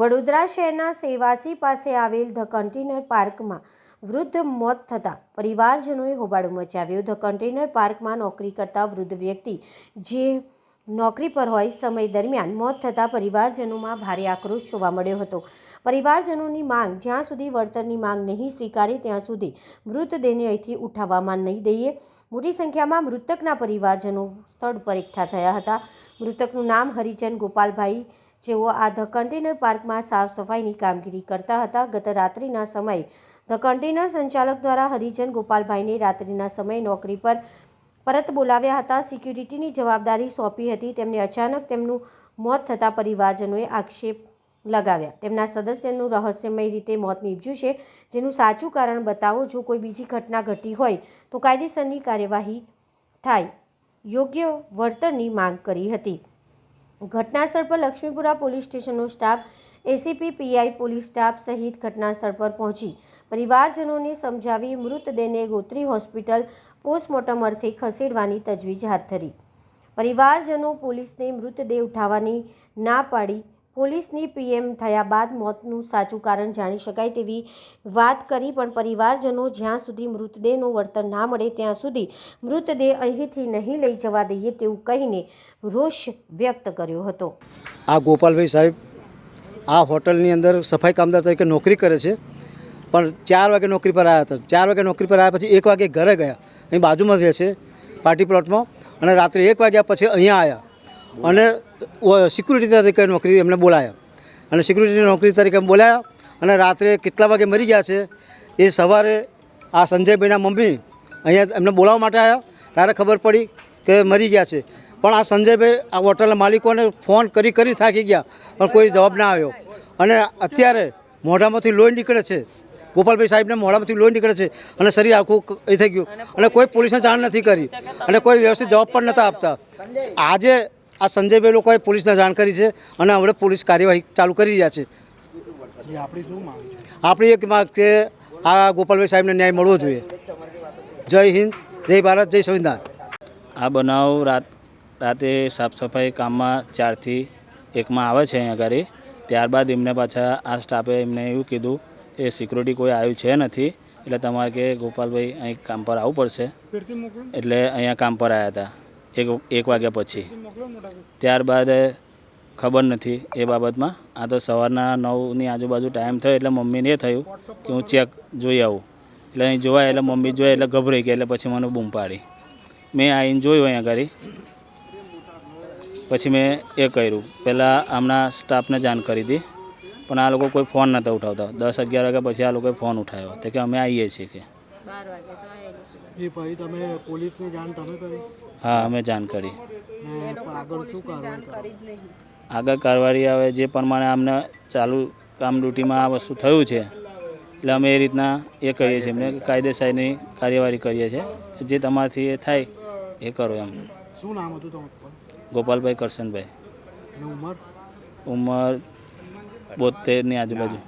વડોદરા શહેરના સેવાસી પાસે આવેલ ધ કન્ટેનર પાર્કમાં વૃદ્ધ મોત થતાં પરિવારજનોએ હોબાળો મચાવ્યો. ધ કન્ટેનર પાર્કમાં નોકરી કરતા વૃદ્ધ વ્યક્તિ, જે નોકરી પર હોય, સમય દરમિયાન મોત થતાં પરિવારજનોમાં ભારે આક્રોશ જોવા મળ્યો હતો. પરિવારજનોની માંગ, જ્યાં સુધી વળતરની માંગ નહીં સ્વીકારે, ત્યાં સુધી મૃતદેહને અહીંથી ઉઠાવવામાં નહીં દઈએ. મોટી સંખ્યામાં મૃતકના પરિવારજનો સ્થળ પર એકઠા થયા હતા. મૃતકનું નામ હરિચંદ ગોપાલભાઈ જેઓ આ ધ કન્ટેનર પાર્કમાં સાફ સફાઈની કામગીરી કરતા હતા, ગત રાત્રિના સમયે ધ કન્ટેનર સંચાલક દ્વારા હરિજન ગોપાલભાઈને રાત્રિના સમયે નોકરી પર પરત બોલાવ્યા હતા. સિક્યુરિટીની જવાબદારી સોંપી હતી. તેમને અચાનક તેમનું મોત થતાં પરિવારજનોએ આક્ષેપ લગાવ્યા. તેમના સદસ્યનું રહસ્યમય રીતે મોત નીપજ્યું છે. જેનું સાચું કારણ બતાવો, જો કોઈ બીજી ઘટના ઘટી હોય તો કાયદેસરની કાર્યવાહી થાય. યોગ્ય વળતરની માંગ કરી હતી. ઘટનાસ્થળ પર Laxmipura police સ્ટેશનનો staff, ACP, PI, police staff સહિત ઘટનાસ્થળ પર પહોંચી. પરિવારજનોને સમજાવી મૃતદેહને ગોત્રી હોસ્પિટલ પોસ્ટમોર્ટમ અર્થે ખસેડવાની તજવીજ હાથ ધરી. પરિવારજનો પોલીસને મૃતદેહ ઉઠાવવાની ના પાડી પોલીસની પીએમ થયા બાદ મોતનું સાચું કારણ જાણી શકાય તેવી વાત કરી, પણ પરિવારજનો જ્યાં સુધી મૃતદેહનું વળતર ના મળે ત્યાં સુધી મૃતદેહ અહીંથી નહીં લઈ જવા દઈએ તેવું કહીને રોષ વ્યક્ત કર્યો હતો. આ ગોપાલભાઈ સાહેબ આ હોટલની અંદર સફાઈ કામદાર તરીકે નોકરી કરે છે, પણ ચાર વાગે નોકરી પર આવ્યા હતા. ચાર વાગે નોકરી પર આવ્યા પછી એક વાગે ઘરે ગયા. અહીં બાજુમાં રહે છે, પાર્ટી પ્લોટમાં. અને રાત્રે એક વાગ્યા પછી અહીંયા આવ્યા અને સિક્યુરિટી તરીકે નોકરી એમને બોલાયા. અને સિક્યુરિટી નોકરી તરીકે બોલાયા અને રાત્રે કેટલા વાગે મરી ગયા છે એ સવારે આ સંજયભાઈના મમ્મી અહીંયા એમને બોલાવવા માટે આવ્યા ત્યારે ખબર પડી કે મરી ગયા છે. પણ આ સંજયભાઈ આ હોટલના માલિકોને ફોન કરી કરી થાકી ગયા, પણ કોઈ જવાબ ના આવ્યો. અને અત્યારે મોઢામાંથી લોહી નીકળે છે. ગોપાલભાઈ સાહેબને મોઢામાંથી લોહી નીકળે છે અને શરીર આખું એ થઈ ગયું. અને કોઈ પોલીસને જાણ નથી કરી. અને કોઈ વ્યવસ્થિત જવાબ પણ નહોતા આપતા. આજે આ સંજયભાઈ લોકોએ પોલીસને જાણ કરી છે અને હવે પોલીસ કાર્યવાહી ચાલુ કરી રહ્યા છે. આપણી એક માંગ કે આ ગોપાલભાઈ સાહેબને ન્યાય મળવો જોઈએ. જય હિન્દ જય ભારત જય સંવિધાન. આ બનાવ રાત રાતે સાફ સફાઈ કામમાં ચારથી એકમાં આવે છે અહીંયા આગળ ત્યારબાદ એમને પાછા આ સ્ટાફે એમને એવું કીધું કે સિક્યુરિટી કોઈ આવ્યું છે નથી એટલે તમારે કે ગોપાલભાઈ અહીં કામ પર આવવું પડશે. એટલે અહીંયા કામ પર આવ્યા હતા. એક એક વાગ્યા પછી. ત્યારબાદ ખબર નથી એ બાબતમાં. આ તો સવારના નવની આજુબાજુ ટાઈમ થયો એટલે મમ્મીને એ થયું કે હું ચેક જોઈ આવું. એટલે અહીં જોવાય એટલે મમ્મી જોયા એટલે ગભરાઈ ગઈ એટલે પછી મને બૂમ પાડી. મેં આવીને જોયું અહીંયા ઘરે. પછી મેં એ કર્યું. પહેલાં આમના સ્ટાફને જાણ કરી હતી. પણ આ લોકો કોઈ ફોન નહોતા ઉઠાવતા. દસ અગિયાર વાગ્યા પછી આ લોકોએ ફોન ઉઠાવ્યો. તો કે અમે આવીએ છીએ કે. હા અમે જાણ કરી આગળ કાર્યવાહી કારવારી આવે જે પ્રમાણે અમને ચાલુ કામ ડ્યુટીમાં આ વસ્તુ થયું છે એટલે અમે એ રીતના એ કરીએ છીએ. એમને કાયદેસરની કાર્યવાહી કરીએ છીએ. જે તમારાથી એ થાય એ કરો એમ. શું નામ હતું તમારું? ગોપાલભાઈ કરશનભાઈ. ઉંમર? ઉંમર બોતેરની આજુબાજુ.